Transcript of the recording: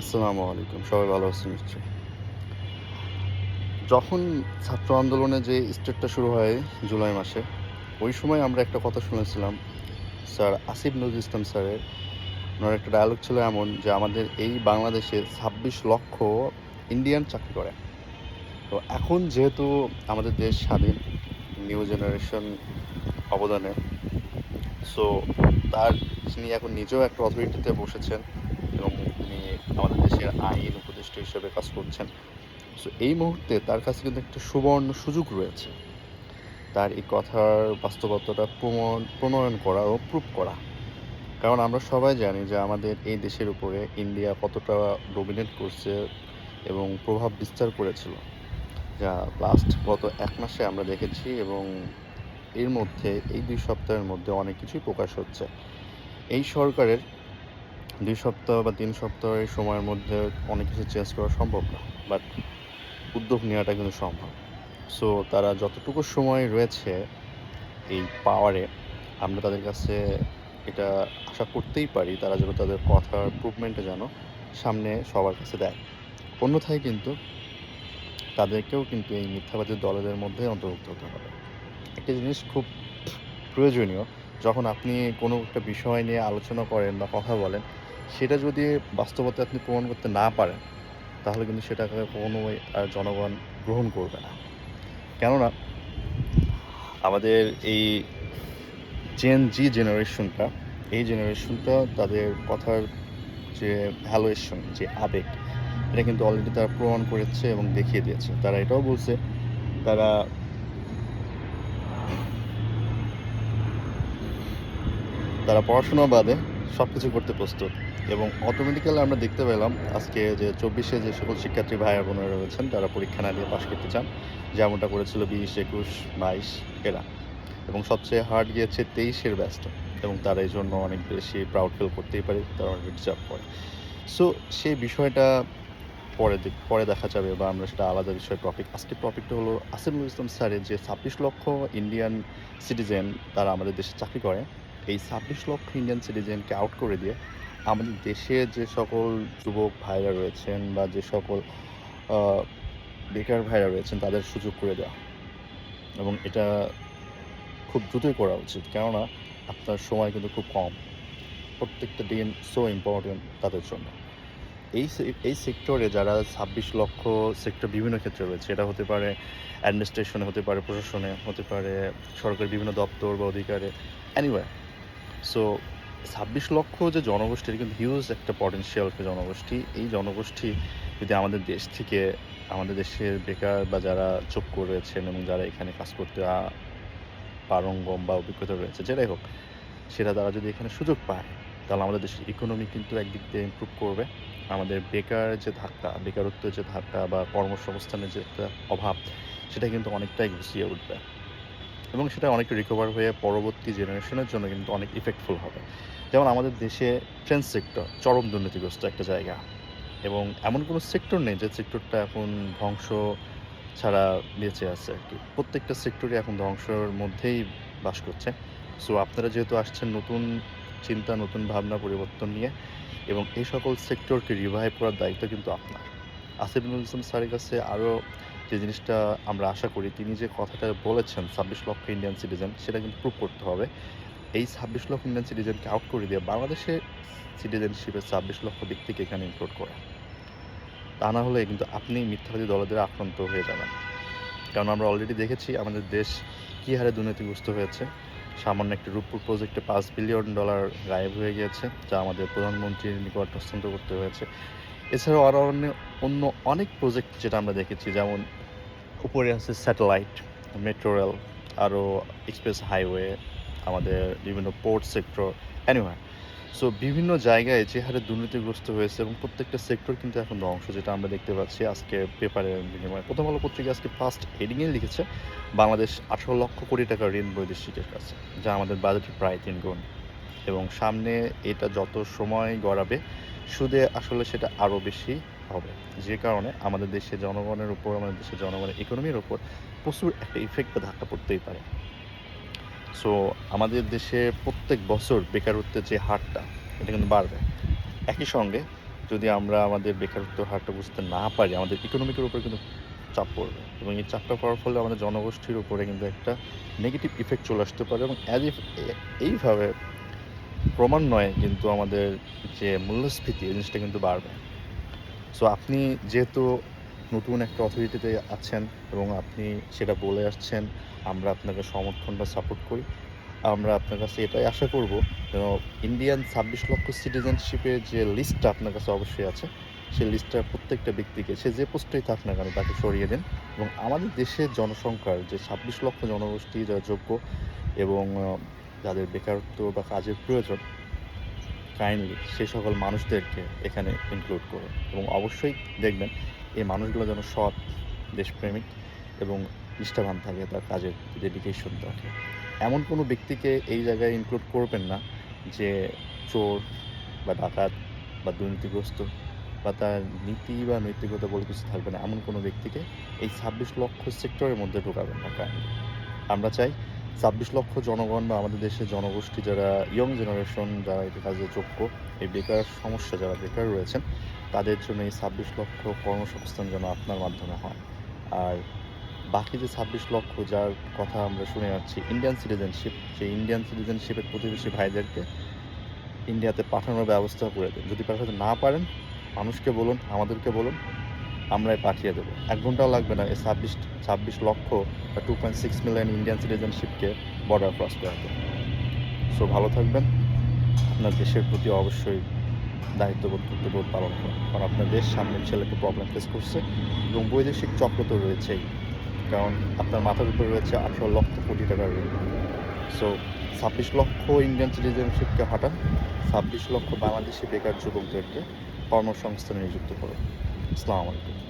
আসসালামু আলাইকুম, সবাই ভালো আছেন নিশ্চয়ই। যখন ছাত্র আন্দোলনে যে স্টেটটা শুরু হয় জুলাই মাসে, ওই সময় আমরা একটা কথা শুনেছিলাম, স্যার আসিফ নজরুল ইসলাম স্যারের। ওনার একটা ডায়ালগ ছিল এমন যে, আমাদের এই বাংলাদেশে ছাব্বিশ লক্ষ ইন্ডিয়ান চাকরি করে। তো এখন যেহেতু আমাদের দেশ স্বাধীন নিউ জেনারেশন অবদানে সো তার তিনি এখন নিজেও একটা অথরিটিতে বসেছেন আমাদের দেশের আইন উপদেষ্টা হিসেবে কাজ করছেন। সো এই মুহূর্তে তার কাছে কিন্তু একটা সুবর্ণ সুযোগ রয়েছে। তার এই কথার বাস্তবতাটা প্রমাণ, প্রণয়ন করা ও প্রুভ করা। কারণ আমরা সবাই জানি যে আমাদের এই দেশের উপরে ইন্ডিয়া কতটা ডোমিনেট করছে এবং প্রভাব বিস্তার করেছিল। যা লাস্ট গত এক মাসে আমরা দেখেছি এবং এর মধ্যে, এই দুই সপ্তাহের মধ্যে অনেক কিছুই প্রকাশ হচ্ছে। এই সরকারের দুই সপ্তাহ বা তিন সপ্তাহের সময়ের মধ্যে অনেক কিছু চেঞ্জ করা সম্ভব না বাট উদ্যোগ নেওয়াটা কিন্তু সম্ভব। সো তারা যতটুকু সময় রয়েছে এই পাওয়ারে আমরা তাদের কাছে এটা আশা করতেই পারি, তারা যেন তাদের কথার প্রুভমেন্টে যেন সামনে সবার কাছে দেয়। অন্যথায় কিন্তু তাদেরকেও কিন্তু এই মিথ্যাবাদী দলেদের মধ্যে অন্তর্ভুক্ত হতে হবে। একটা জিনিস খুব প্রয়োজনীয়, যখন আপনি কোনো একটা বিষয় নিয়ে আলোচনা করেন বা কথা বলেন সেটা যদি বাস্তবতা আপনি প্রমাণ করতে না পারেন, তাহলে কিন্তু সেটাকে কোনোই আর জনগণ গ্রহণ করবে না। কেননা, আমাদের এই জেন জি জেনারেশনটা এই জেনারেশনটা তাদের কথার যে ভ্যালুয়েশন যে আবেগ, এটা কিন্তু অলরেডি তারা প্রমাণ করেছে এবং দেখিয়ে দিয়েছে। তারা এটাও বলছে, তারা তারা পড়াশোনা বাদে সব কিছু করতে প্রস্তুত। এবং অটোমেটিক্যালি আমরা দেখতে পেলাম আজকে যে চব্বিশে যে সকল শিক্ষার্থী ভাইয়া বোনেরা রয়েছেন, তারা পরীক্ষা না দিয়ে পাশ করতে চান। যেমনটা করেছিল বিশ, একুশ, বাইশ, এরা। এবং সবচেয়ে হার্ড গিয়েছে তেইশের ব্যস্ত এবং তারা এই জন্য অনেক বেশি প্রাউড ফিল করতেই পারে, তারা অনেক ডিজার্ভ করে। সো সেই বিষয়টা পরে পরে দেখা যাবে বা আমরা সেটা আলাদা বিষয় টপিক আজকে টপিকটা হলো আসিফুল ইসলাম স্যারের যে ছাব্বিশ লক্ষ ইন্ডিয়ান সিটিজেন তারা আমাদের দেশে চাকরি করে। এই ছাব্বিশ লক্ষ ইন্ডিয়ান সিটিজেনকে আউট করে দিয়ে আমাদের দেশে যে সকল যুবক ভাইরা রয়েছেন বা যে সকল বেকার ভাইরা রয়েছেন, তাদের সুযোগ করে দেওয়া। এবং এটা খুব দ্রুতই করা উচিত। কেননা, আপনার সময় কিন্তু খুব কম। প্রত্যেকটা দিন সো ইম্পর্টেন্ট তাদের জন্য। এই এই সেক্টরে যারা ছাব্বিশ লক্ষ সেক্টর বিভিন্ন ক্ষেত্রে রয়েছে, এটা হতে পারে অ্যাডমিনিস্ট্রেশনে হতে পারে প্রশাসনে, হতে পারে সরকারি বিভিন্ন দপ্তর বা অধিকারে অ্যানিওয়ে সো ছাব্বিশ লক্ষ যে জনগোষ্ঠী কিন্তু হিউজ একটা পটেনশিয়াল একটা জনগোষ্ঠী। এই জনগোষ্ঠী যদি আমাদের দেশ থেকে, আমাদের দেশের বেকার বা যারা যোগ্য রয়েছেন এবং যারা এখানে কাজ করতে পারঙ্গম বা অভিজ্ঞতা রয়েছে, যেটাই হোক, সেটা তারা যদি এখানে সুযোগ পায়, তাহলে আমাদের দেশের ইকোনমি কিন্তু একদিক দিয়ে ইমপ্রুভ করবে। আমাদের বেকার যে ধাক্কা, বেকারত্বের যে ধাক্কা বা কর্মসংস্থানের যে একটা অভাব, সেটা কিন্তু অনেকটাই গুছিয়ে উঠবে। এবং সেটা অনেকটা রিকভার হয়ে পরবর্তী জেনারেশনের জন্য কিন্তু অনেক ইফেক্টফুল হবে। যেমন আমাদের দেশে ট্রেন সেক্টর চরম দুর্নীতিগ্রস্ত একটা জায়গা। এবং এমন কোনো সেক্টর নেই যে সেক্টরটা এখন ধ্বংস ছাড়া বেঁচে আছে আর কি। প্রত্যেকটা সেক্টরই এখন ধ্বংসের মধ্যেই বাস করছে। সো আপনারা যেহেতু আসছেন নতুন চিন্তা, নতুন ভাবনা, পরিবর্তন নিয়ে, এবং এই সকল সেক্টরকে রিভাইভ করার দায়িত্ব কিন্তু আপনার। আসিফুল ইসলাম স্যারের কাছে আরও যে জিনিসটা আমরা আশা করি, তিনি যে কথাটা বলেছেন, ছাব্বিশ লক্ষ ইন্ডিয়ান সিটিজেন সেটা কিন্তু প্রুভ করতে হবে। এই ছাব্বিশ লক্ষ ইন্ডিয়ান সিটিজেনকে আউট করে দিয়ে বাংলাদেশে সিটিজেনশিপের ছাব্বিশ লক্ষ ব্যক্তিকে এখানে ইনক্লুড করে। তা না হলে কিন্তু আপনি মিথ্যাবাদী দলদের আক্রান্ত হয়ে যাবেন। কারণ আমরা অলরেডি দেখেছি আমাদের দেশ কী হারে দুর্নীতিগ্রস্ত হয়েছে। সামান্য একটি রূপপুর প্রজেক্টে পাঁচ বিলিয়ন ডলার গায়েব হয়ে গিয়েছে, যা আমাদের প্রধানমন্ত্রীর নিকট হস্তান্তর করতে হয়েছে। এছাড়াও আরও অন্য অন্য অনেক প্রজেক্ট যেটা আমরা দেখেছি, যেমন উপরে আছে স্যাটেলাইট, মেট্রো রেল আরও এক্সপ্রেস হাইওয়ে, আমাদের বিভিন্ন পোর্ট সেক্টর অ্যানিওয়ে সো বিভিন্ন জায়গায় যে হারে দুর্নীতিগ্রস্ত হয়েছে এবং প্রত্যেকটা সেক্টর কিন্তু এখন ধ্বংস, যেটা আমরা দেখতে পাচ্ছি আজকে পেপারের বিনিময়ে। প্রথম আলো পত্রিকা আজকে ফার্স্ট হেডিংয়ে লিখেছে, বাংলাদেশ আঠারো লক্ষ কোটি টাকা ঋণ বৈদেশিকের কাছে, যা আমাদের বাজেটের প্রায় তিন গুণ। এবং সামনে এটা যত সময় গড়াবে, সুদে আসলে সেটা আরও বেশি হবে। যে কারণে আমাদের দেশের জনগণের উপর, আমাদের দেশের জনগণের ইকোনমির উপর প্রচুর একটা ইফেক্ট বা ধাক্কা পড়তেই পারে। সো আমাদের দেশে প্রত্যেক বছর বেকারত্বের যে হারটা, এটা কিন্তু বাড়বে। একই সঙ্গে যদি আমরা আমাদের বেকারত্ব হারটা বুঝতে না পারি, আমাদের ইকোনমিকের উপরে কিন্তু চাপ পড়বে এবং এই চাপটা পড়ার ফলে আমাদের জনগোষ্ঠীর উপরে কিন্তু একটা নেগেটিভ ইফেক্ট চলে আসতে পারে এবং অ্যাজ ইফ এইভাবে ক্রমান্বয়ে কিন্তু আমাদের যে মূল্যস্ফীতি, এই জিনিসটা কিন্তু বাড়বে। সো আপনি যেহেতু নতুন একটা অথরিটিতে আছেন এবং আপনি সেটা বলে আসছেন, আমরা আপনাকে সমর্থনটা সাপোর্ট করি। আমরা আপনার কাছে এটাই আশা করব যেন ইন্ডিয়ান ছাব্বিশ লক্ষ সিটিজেনশিপের যে লিস্টটা আপনার কাছে অবশ্যই আছে সেই লিস্টটা প্রত্যেকটা ব্যক্তিকে, সে যে পোস্টেই থাক না কেন তাকে সরিয়ে দিন এবং আমাদের দেশের জনসংখ্যার যে ছাব্বিশ লক্ষ জনগোষ্ঠী যারা যোগ্য এবং যাদের বেকারত্ব বা কাজের প্রয়োজন কাইন্ডলি সে সকল মানুষদেরকে এখানে ইনক্লুড করুন এবং অবশ্যই দেখবেন এই মানুষগুলো যেন সৎ, দেশপ্রেমিক এবং নিষ্ঠাবান থাকে তার কাজের ডেডিকেশন থাকে। এমন কোনো ব্যক্তিকে এই জায়গায় ইনক্লুড করবেন না যে চোর বা ডাকাত বা দুর্নীতিগ্রস্ত বা তার নীতি বা নৈতিকতা বলে কিছু থাকবে না। এমন কোনো ব্যক্তিকে এই ছাব্বিশ লক্ষ সেক্টরের মধ্যে ঢোকাবেন না কাইন্ডলি আমরা চাই ছাব্বিশ লক্ষ জনগণ বা আমাদের দেশের জনগোষ্ঠী যারা ইয়ং জেনারেশন যারা এই কাজে যোগ্য, এই বেকার সমস্যা যারা বেকার রয়েছেন, তাদের জন্য এই ছাব্বিশ লক্ষ কর্মসংস্থান যেন আপনার মাধ্যমে হয়। আর বাকি যে ছাব্বিশ লক্ষ, যার কথা আমরা শুনে যাচ্ছি ইন্ডিয়ান সিটিজেনশিপ সেই ইন্ডিয়ান সিটিজেনশিপের প্রতিবেশী ভাইদেরকে ইন্ডিয়াতে পাঠানোর ব্যবস্থা করে দিন। যদি পাঠাতে না পারেন, মানুষকে বলুন, আমাদেরকে বলুন আমরাই পাঠিয়ে দেবো। এক ঘন্টাও লাগবে না, এই ছাব্বিশ ছাব্বিশ লক্ষ বা two point six million Indian সিটিজেনশিপকে border cross করাতে। সো ভালো থাকবেন। আপনার দেশের প্রতি অবশ্যই দায়িত্ববোধ কর্তব্য পালন করুন। কারণ আপনার দেশ সামনের ছেলে প্রবলেম ফেস করছে এবং বৈদেশিক চক্র তো রয়েছেই। কারণ আপনার মাথার উপরে রয়েছে আঠারো লক্ষ কোটি টাকার ঋণ। সো ছাব্বিশ লক্ষ ইন্ডিয়ান সিটিজেনশিপকে হাঁটান, ছাব্বিশ লক্ষ বাংলাদেশি বেকার যুবকদেরকে কর্মসংস্থানে নিযুক্ত করুন। আসসালামু আলাইকুম